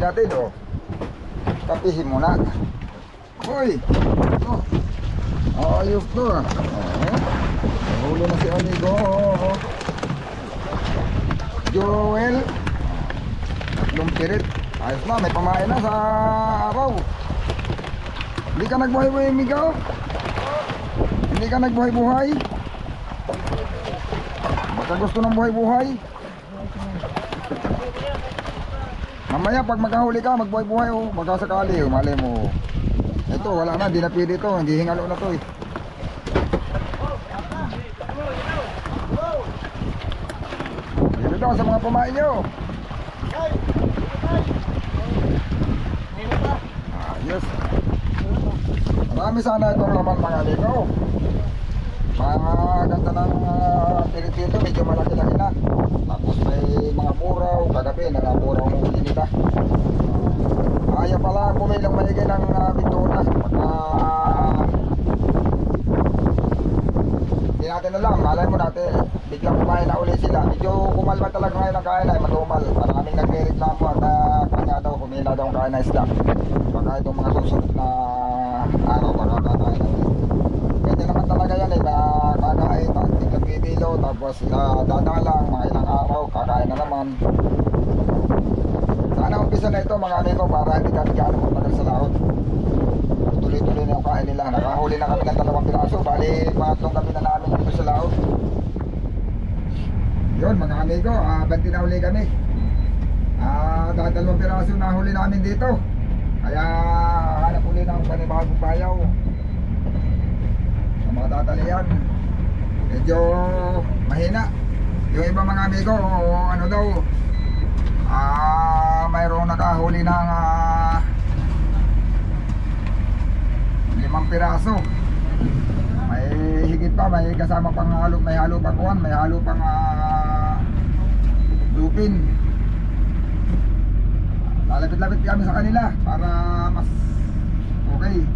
kape natin oh. Kapihin mo na. Uy! Oh. Ayos ah. Oh. Nahuli na si amigo. Oh. Joel. Tatlong pirit. Ayos na, may pamain na sa araw. Hindi ka nagbuhay-buhay, amigo? Hindi ka nagbuhay-buhay? Baka gusto ng buhay-buhay? Mamaya pag magkahuli ka, magbuhay-buhay oh. Baka sakali, oh, mali mo. Ito, wala na, di na pwede ito. Hindi hingalo na to eh. Dito sa mga pamain nyo. Ayos. Marami sana itong laman mga ligo. Mga ganda ng uh, pinitito, medyo malaki-laki na. Tapos may mga muraw, kagabi, nangamuraw ng huli nila. Ayaw pala bumilang maligay ng uh, bintuna. Pagka hindi natin alam, malay mo dati, biglang kumain na uli sila. Medyo kumalma talaga ngayon ang kain ay matumal. Maraming nagre-reklamo at uh, kanya daw, kumila daw ang kain na isda. Baka itong mga susunod na araw, baka kakain na. Ganyan naman talaga yan eh, na kakain, ta- tiglang bibilo, tapos uh, dadalang, mga ilang araw, kakain na naman. Sana umpisa na ito mga amigo para hindi kami gaano magtagal sa laot. Tuloy-tuloy na yung kain nila. Nakahuli na kami ng dalawang piraso. Bali, pangatlong kami na namin dito sa laot. Yun mga amigo, ah, banti na kami. Ah, dahil dalawang piraso na huli namin dito. Kaya hanap uli ng panibagong bayaw. Sa mga tatalian. Medyo mahina. Yung ibang mga amigo, ano daw, Ah, mayroong nakahuli ng ah, limang piraso. May higit pa, may kasama pang halo, may halo pang kuwan, may halo pang ah, lupin. Lalapit-lapit kami sa kanila para mas okay.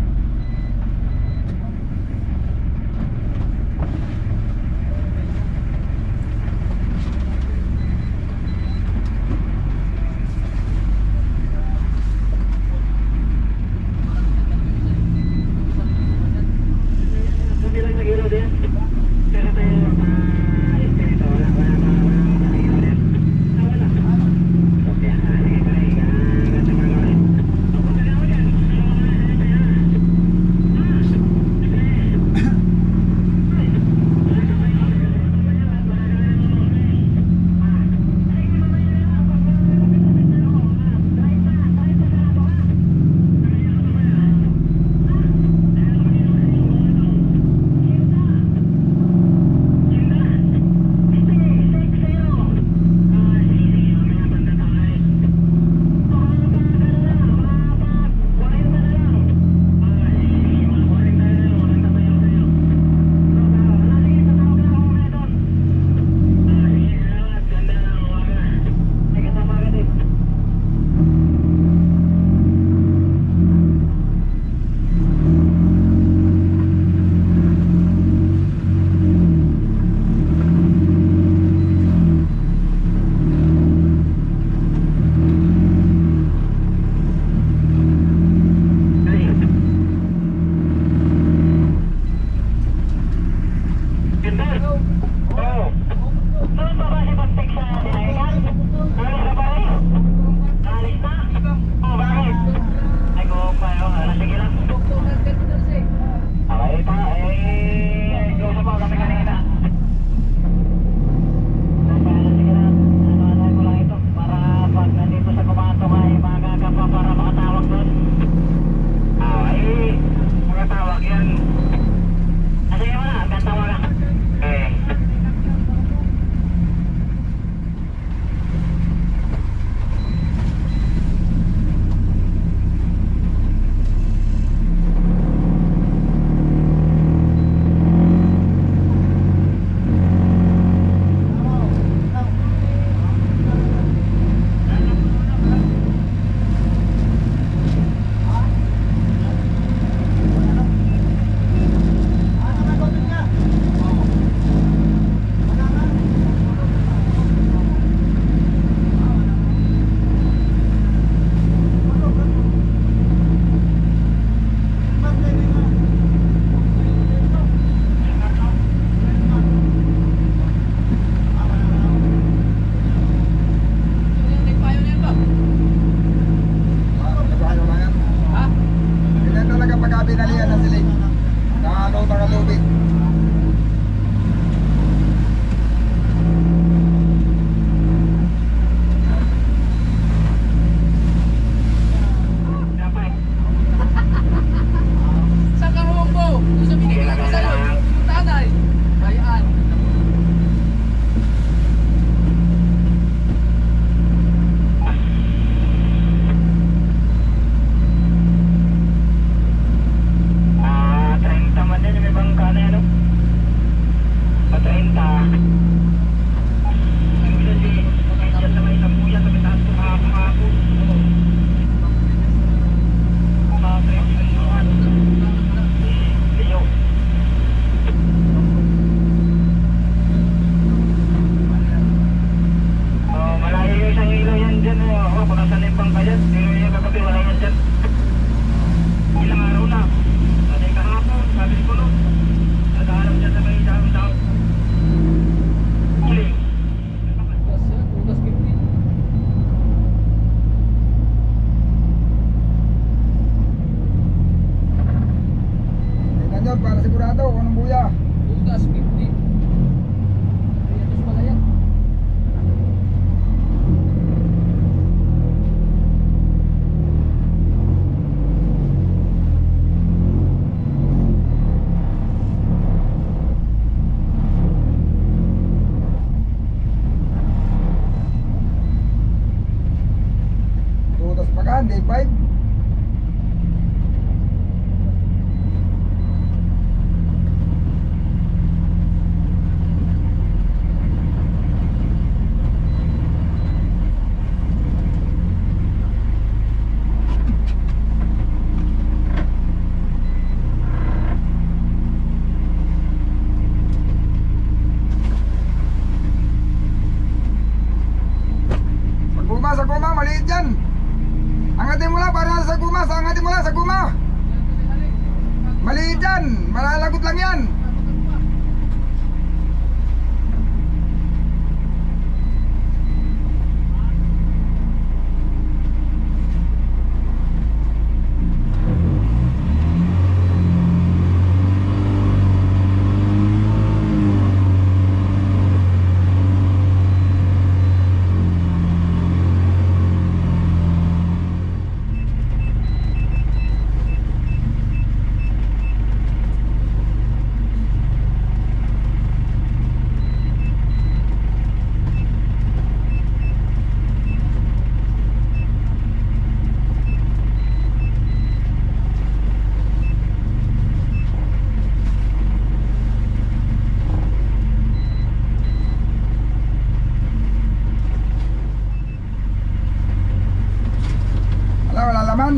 Wala, wala laman.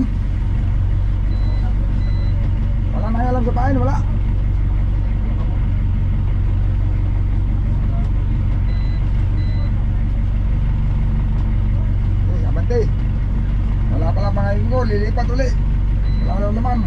Wala na alam sa pain, wala. Eh, abante. Wala pala mga linggo, lilipat uli. Wala wala naman.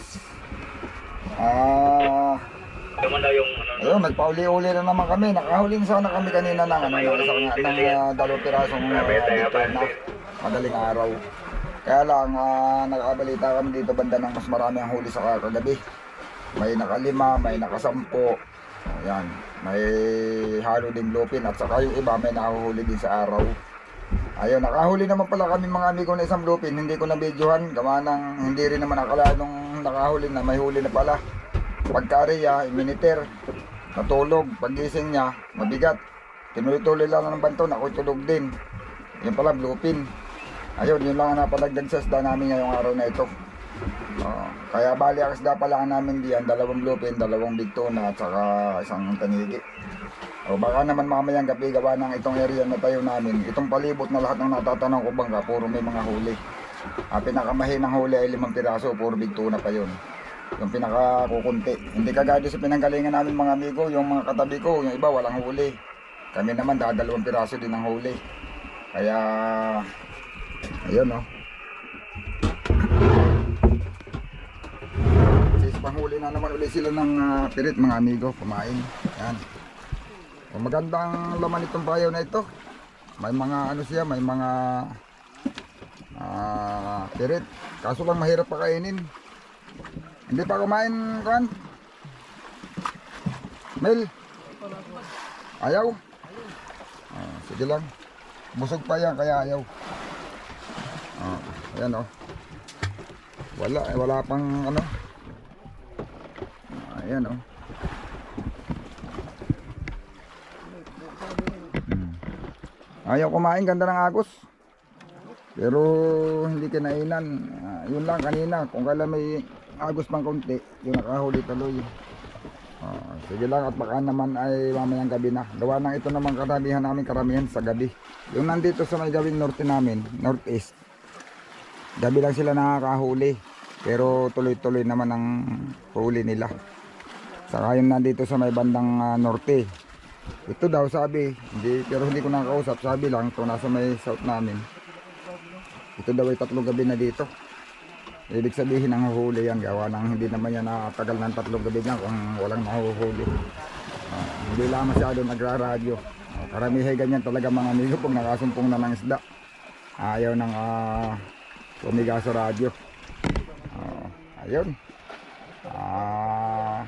6. Ah, Naman daw yung ano, ayun, nagpauli-uli na naman kami. Nakahuli na sana kami kanina ng ano, isang, ng uh, dalawang pirasong uh, dito na madaling araw. Kaya lang, uh, nakabalita kami dito banda ng mas marami ang huli sa kagabi. May nakalima, may nakasampo. Ayan, may halo ding lupin at saka yung iba may nahuhuli din sa araw. Ayun, nakahuli naman pala kami mga amigo na isang lupin. Hindi ko na videohan. Gawa ng hindi rin naman akala nung nakahuli na may huli na pala. Pagkariya, iminiter, natulog. Pagising niya, mabigat. Tinuloy-tuloy lang ng banto, nakutulog din. Yun pala, lupin. Ayun, yun lang ang napadagdag sa isda namin ngayong araw na ito. Oo. kaya bali ang isda pala namin diyan, dalawang lupin, dalawang big tuna, at saka isang tanigi. O baka naman mamayang gabi gawa ng itong area na tayo namin. Itong palibot na lahat ng natatanong ko bangka, puro may mga huli. Ang pinakamahinang huli ay limang piraso, puro big tuna pa yun. Yung pinakakukunti. Hindi kagaya sa pinanggalingan namin mga amigo, yung mga katabi ko, yung iba walang huli. Kami naman dadalawang piraso din ang huli. Kaya, ayun oh. Sis, panghuli na naman ulit sila ng ah, pirit mga amigo, kumain. Yan. O, magandang laman itong payaw na ito. May mga ano siya, may mga ah pirit. Kaso lang mahirap pakainin. Hindi pa kumain, kan? Mel? Ayaw? Ah, sige lang. Busog pa yan, kaya ayaw. Ah, ayan oh. Wala, eh, wala pang ano. Ah, Ayan oh. Hmm. Ayaw kumain, ganda ng agos. Pero hindi kinainan. Ah, yun lang kanina, kung kailan may agos pang konti, yung nakahuli tuloy. Ah, sige lang at baka naman ay mamayang gabi na. Gawa ng ito naman karamihan namin karamihan sa gabi. Yung nandito sa may gawing norte namin, northeast. Gabi lang sila nakakahuli. Pero tuloy-tuloy naman ang huli nila. Saka yung nandito sa may bandang ah, norte. Ito daw sabi, hindi, pero hindi ko nakakausap. Sabi lang, ito nasa may south namin. Ito daw ay tatlong gabi na dito. Ibig sabihin ang huli yan. Gawa ng hindi naman yan nakatagal ng tatlong gabi niya kung walang nahuhuli. Ah, hindi lang masyado nagra-radyo. Uh, karamihay ganyan talaga mga amigo pag nakasumpong na ng isda. Ayaw nang ah, tumiga sa radyo. Ah, ayun. Ah,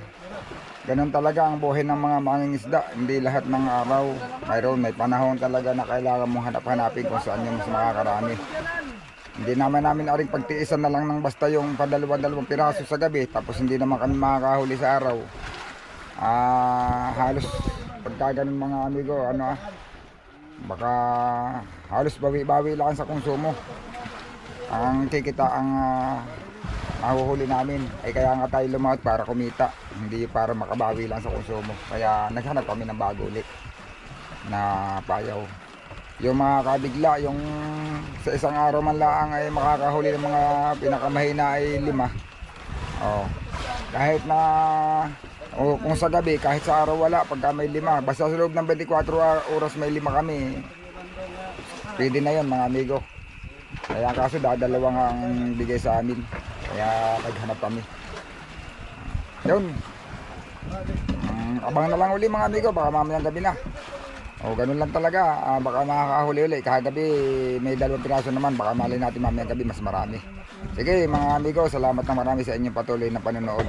ganun talaga ang buhay ng mga mangingisda. Hindi lahat ng araw. Mayroon, may panahon talaga na kailangan mong hanap-hanapin kung saan yung mas makakarami. Hindi naman namin aring pagtiisan na lang ng basta yung padalawang-dalawang piraso sa gabi tapos hindi naman kami makakahuli sa araw. Ah, halos pagka ganun mga amigo, ano ah, baka halos bawi-bawi lang sa konsumo. Ang kikita ang ah, mahuhuli namin ay kaya nga tayo lumawat para kumita, hindi para makabawi lang sa konsumo. Kaya naghanap kami ng bago ulit na payaw yung mga kabigla, yung sa isang araw man lang ay makakahuli ng mga pinakamahina ay lima. Oh. Kahit na o kung sa gabi, kahit sa araw wala, pagka may lima, basta sa loob ng 24 or- oras may lima kami, pwede na yun mga amigo. Kaya kaso dadalawa nga ang bigay sa amin. Kaya naghanap kami. Yun. Mm, abang na lang uli mga amigo, baka mamayang gabi na. O ganun lang talaga, Ah, baka makakahuli uli. Kagabi may dalawang piraso naman, baka malay natin mamayang gabi mas marami. Sige mga amigo, salamat na marami sa inyong patuloy na panonood.